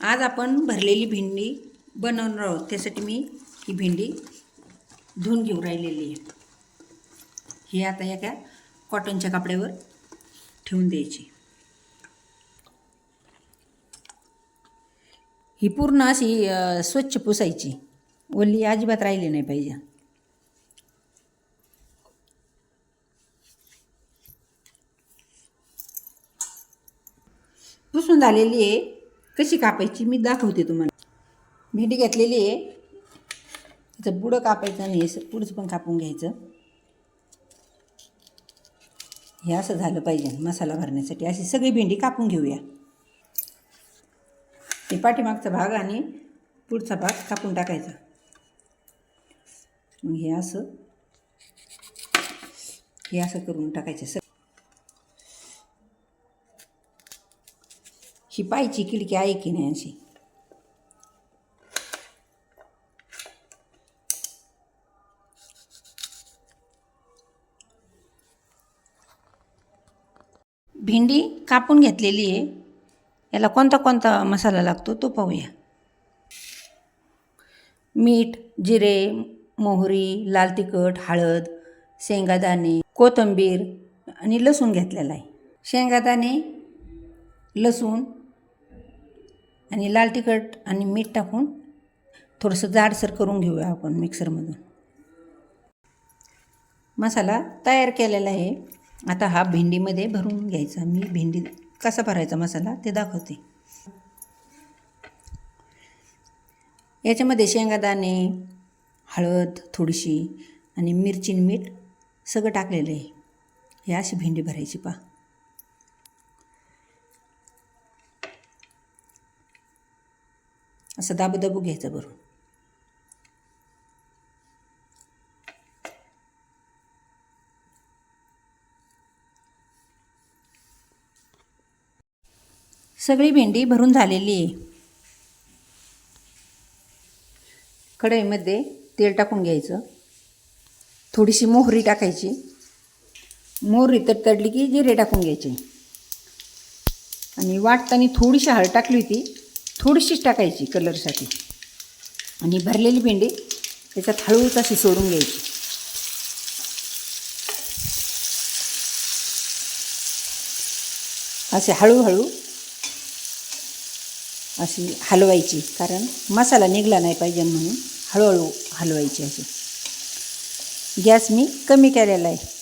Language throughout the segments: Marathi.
आज आपण भरलेली भेंडी बनवणार आहोत. त्यासाठी मी ही भेंडी धुवून घेऊन राहिलेली आहे. ही आता एका कॉटनच्या कपड्यावर ठेवून द्यायची. ही पूर्ण अशी स्वच्छ पुसायची. ओली अजिबात राहिली नाही पाहिजे. पुसून झालेली आहे. कशी कापायची मी दाखवते तुम्हाला. भेंडी घातलेली आहे. त्याचं बुडं कापायचं आणि हे पुढचं पण कापून घ्यायचं. हे असं झालं पाहिजे मसाला भरण्यासाठी. अशी सगळी भेंडी कापून घेऊया. हे पाठीमागचा भाग आणि पुढचा भाग कापून टाकायचा. मग हे असं हे असं करून टाकायचं. सग ही पायची खिडकी आहे की नाही अशी. भेंडी कापून घेतलेली आहे. याला कोणता कोणता मसाला लागतो तो पाहूया. मीठ जिरे मोहरी लाल तिखट हळद शेंगादाणे कोथिंबीर आणि लसूण घेतलेला आहे. शेंगादाणे लसूण आणि लाल तिखट आणि मीठ टाकून थोडंसं जाडसर करून घेऊया आपण मिक्सरमधून. मसाला तयार केलेला आहे. आता हा भेंडीमध्ये भरून घ्यायचा. मी भेंडी कसा भरायचा मसाला ते दाखवते. याच्यामध्ये शेंगादाणे हळद थोडीशी आणि मिरची मीठ सगळं टाकलेलं आहे. हे अशी भेंडी भरायची पा असं दाबूदाबू घ्यायचं भरून. सगळी भेंडी भरून झालेली आहे. कढईमध्ये तेल टाकून घ्यायचं. थोडीशी मोहरी टाकायची. मोहरी तर तडली की जिरे टाकून घ्यायचे. आणि वाटताना थोडीशी हळद टाकली होती. थोडीशीच टाकायची कलरसाठी. आणि भरलेली भेंडी त्याच्यात हळूच अशी सोडून घ्यायची. असे हळूहळू अशी हलवायची कारण मसाला निघला नाही पाहिजे म्हणून हळूहळू हलवायची अशी गॅस मी कमी केलेला आहे.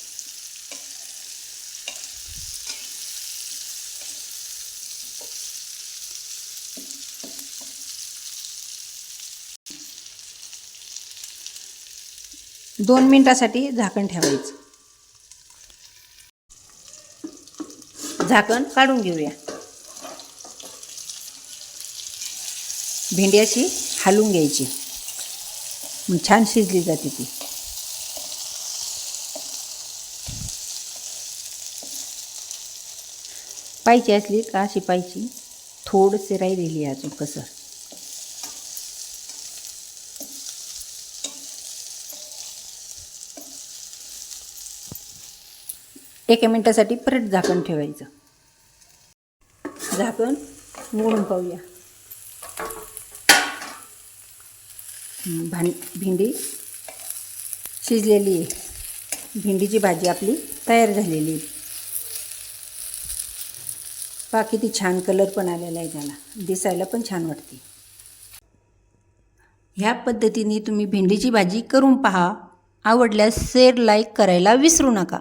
दोन मिनटासाठी झाकण ठेवायचं. झाकण काढून घेऊया. भेंडी अशी हलवून घ्यायची. मग छान शिजली जाते ती. पाहिजे असली का अशी पाहिजे? थोडंसे राहिलेली अजून कसं? एका मिनटासाठी परत झाकण ठेवायचं. झाकण मोडून पाहूया. भां भेंडी शिजलेली आहे. भेंडीची भाजी आपली तयार झालेली आहे. पहा किती छान कलर पण आलेला आहे त्याला. दिसायला पण छान वाटते. ह्या पद्धतीने तुम्ही भेंडीची भाजी करून पहा. आवडल्यास शेअर लाईक करायला विसरू नका.